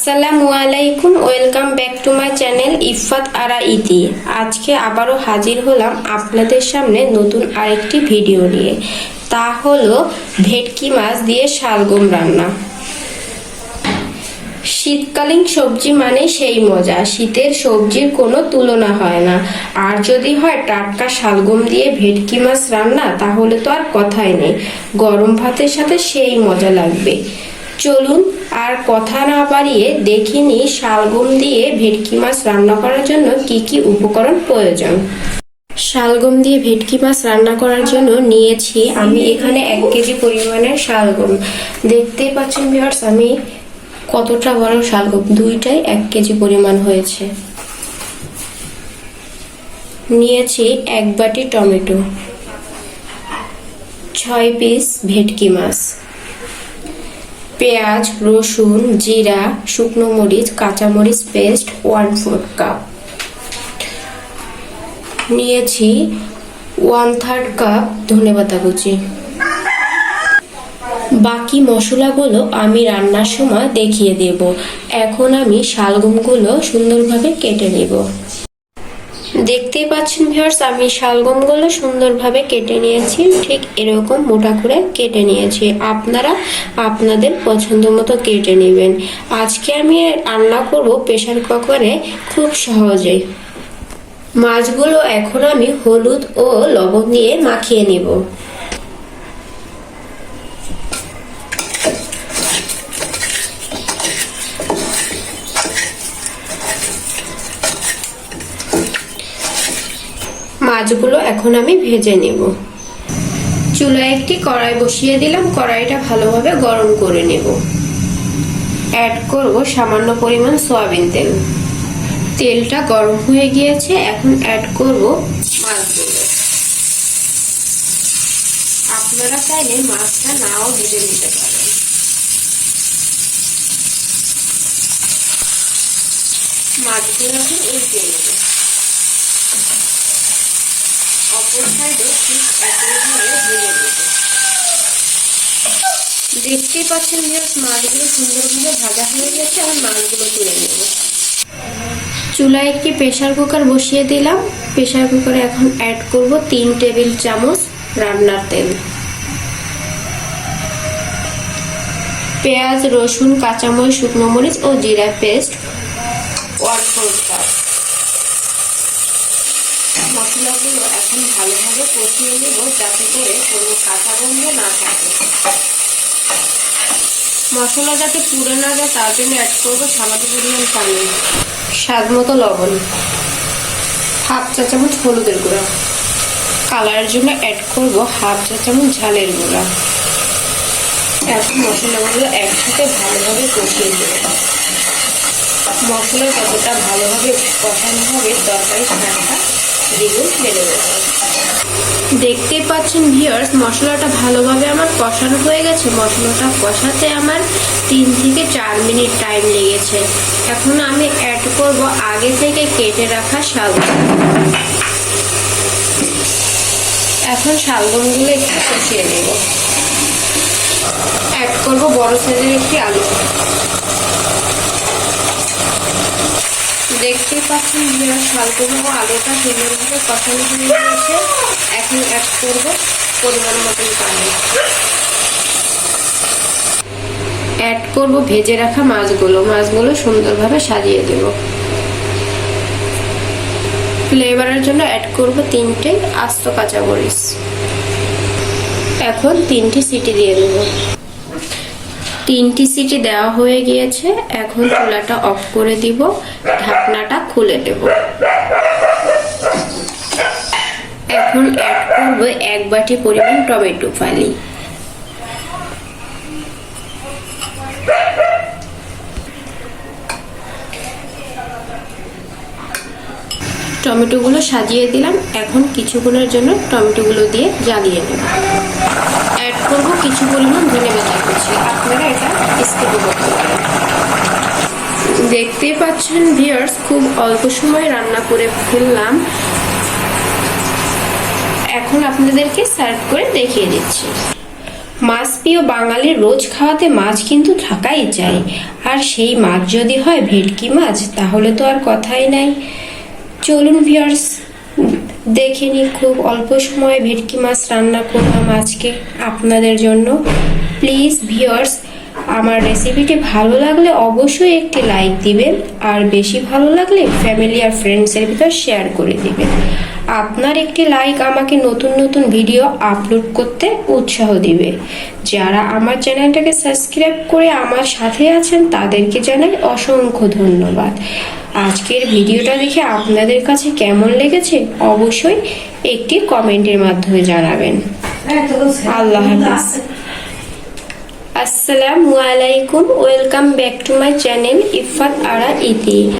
আসসালামু আলাইকুম, welcome back to my channel Ifat Ara Iti. আজকে আবারও হাজির হলাম আপনাদের সামনে নতুন আরেকটি ভিডিও নিয়ে। তা হলো ভেটকি মাছ দিয়ে শালগম রান্না। শীতকালীন সবজি মানে সেই মজা, শীতের সবজির কোনো তুলনা হয় না। আর যদি হয় টাটকা শালগম দিয়ে ভেটকি মাছ রান্না, তাহলে তো আর কথাই নেই। গরম ভাতের সাথে সেই মজা লাগবে। চলুন আর কথা না বাড়িয়ে দেখিনি শালগম দিয়ে ভেটকি মাছ রান্না করার জন্য কি কি উপকরণ প্রয়োজন। শালগম দিয়ে ভেটকি মাছ রান্না করার জন্য নিয়েছি আমি এখানে এক কেজি পরিমাণের শালগম। দেখতেই পাচ্ছেন ভিউয়ার্স আমি কতটা বড় শালগম? দুইটাই এক কেজি পরিমাণ হয়েছে। নিয়েছি এক বাটি টমেটো। ছয় পিস ভেটকি মাছ। পেঁয়াজ, রসুন, জিরা, শুকনো মরিচ, কাঁচামরিচ পেস্ট, ওয়ান ফোর্থ কাপ। নিয়েছি ওয়ান থার্ড কাপ ধনেপাতা কুচি। বাকি মশলাগুলো আমি রান্নার সময় দেখিয়ে দেব। এখন আমি শালগমগুলো সুন্দরভাবে কেটে নেব। দেখতেই পাচ্ছেন ভিউয়ার্স আমি শালগমগুলো সুন্দরভাবে কেটে নিয়েছি। ঠিক এরকম মোটা করে কেটে নিয়েছি। আপনারা আপনাদের পছন্দ মতো কেটে নেবেন। আজকে আমি রান্না করব প্রেশার কুকারে খুব সহজেই মাছগুলো এখন আমি হলুদ ও লবণ দিয়ে মাখিয়ে নেব। মাছগুলো এখন আমি ভেজে নেব। চুলায় একটি কড়াই বসিয়ে দিলাম। কড়াইটা ভালোভাবে গরম করে নেব। অ্যাড করব সামান্য পরিমাণ সয়াবিন তেল। তেলটা গরম হয়ে গিয়েছে। এখন অ্যাড করব মাছগুলো। আপনারা চাইলে মাছটা নাও ভেজে নিতে পারেন। মাছগুলো এখন উল্টে নেব। অপর সাইডে ঠিক ভেজে দেখতেই পাচ্ছেন ভিউয়ার্স মাছগুলো সুন্দরভাবে ভাজা হয়ে গেছে, আর মাছগুলো তুলে নেব। চুলায় একটি প্রেশার কুকার বসিয়ে দিলাম। প্রেশার কুকারে এখন অ্যাড করব তিন টেবিল চামচ রান্নার তেল। পেঁয়াজ, রসুন, কাঁচামরিচ, শুকনো মরিচ ও জিরা পেস্ট। One four cup. মশলাগুলো এখন ভালোভাবে কষিয়ে নেব যাতে করে কোনো কাঁচা গন্ধ না থাকে। মশলা যাতে পুড়ে না যায় তার জন্য অ্যাড করব সামান্য পরিমাণ পানি। স্বাদ মতো লবণ, হাফ চা চামচ হলুদের গুঁড়া। কালারের জন্য অ্যাড করব হাফ চা চামচ ঝালের গুঁড়া। এখন মশলাগুলো একসাথে ভালোভাবে কষিয়ে দেব মশলা যতটা ভালোভাবে কষানো হবে তরকারি স্বাদটা দ্বিগুণ বেড়ে যাবে দেখতেই পাচ্ছেন ভিউয়ার্স মশলাটা ভালোভাবে আমার কষানো হয়ে গেছে। মশলাটা কষাতে আমার তিন থেকে চার মিনিট টাইম লেগেছে। এখন আমি অ্যাড করব আগে থেকে কেটে রাখা শালগম। এখন শালগমগুলো একটু কষিয়ে নেব। অ্যাড করব বড় সাইজের একটি আলু। দেখতেই পাচ্ছেন ও আলুটা সুন্দরভাবে কষানো হয়ে গেছে এখন অ্যাড করব পরিমাণ মতন পানি। অ্যাড করব ভেজে রাখা মাছগুলো। মাছগুলো সুন্দরভাবে সাজিয়ে দেব। ফ্লেভারের জন্য অ্যাড করব তিনটে আস্ত কাঁচা কাঁচামরিচ। এখন তিনটি সিটি দিয়ে দেব। তিনটি সিটি দেওয়া হয়ে গিয়েছে। এখন চুলাটা অফ করে দিব, ঢাকনাটা খুলে দেব। এখন অ্যাড করব এক বাটি পরিমাণ টমেটো ফালি। টমেটোগুলো সাজিয়ে দিলাম। এখন কিছুক্ষণের জন্য টমেটোগুলো দিয়ে জ্বালিয়ে নেব। অ্যাড করব, কিছু পরিমাণ ধনে পাতা কুচি। আপনারা এটা স্কিপ করতে পারেন। দেখতেই পাচ্ছেন ভিউয়ার্স খুব অল্প সময় রান্না করে ফেললাম। এখন আপনাদেরকে সার্ভ করে দেখিয়ে দিচ্ছি। মাছ প্রিয় বাঙালির রোজ খাওয়াতে মাছ কিন্তু থাকাই চাই। আর সেই মাছ যদি হয় ভেটকি মাছ, তাহলে তো আর কথাই নাই। চলুন ভিউয়ার্স দেখে নি খুব অল্প সময়ে ভেটকি মাছ রান্না করলাম আজকে আপনাদের জন্য। প্লিজ ভিওর্স আমার রেসিপিটি ভালো লাগলে অবশ্যই একটি লাইক দিবেন, আর বেশি ভালো লাগলে ফ্যামিলি আর ফ্রেন্ডসের ভিতর শেয়ার করে দিবেন। আপনার একটি লাইক আমাকে নতুন নতুন ভিডিও আপলোড করতে উৎসাহ দিবে। যারা আমার চ্যানেলটাকে সাবস্ক্রাইব করে আমার সাথে আছেন, তাদেরকে জানাই অসংখ্য ধন্যবাদ। আজকের ভিডিওটা দেখে আপনাদের কাছে কেমন লেগেছে, অবশ্যই একটি কমেন্টের মাধ্যমে জানাবেন। আল্লাহ হাফিজ। আসসালামু আলাইকুম welcome back to my channel Ifat Ara Iti.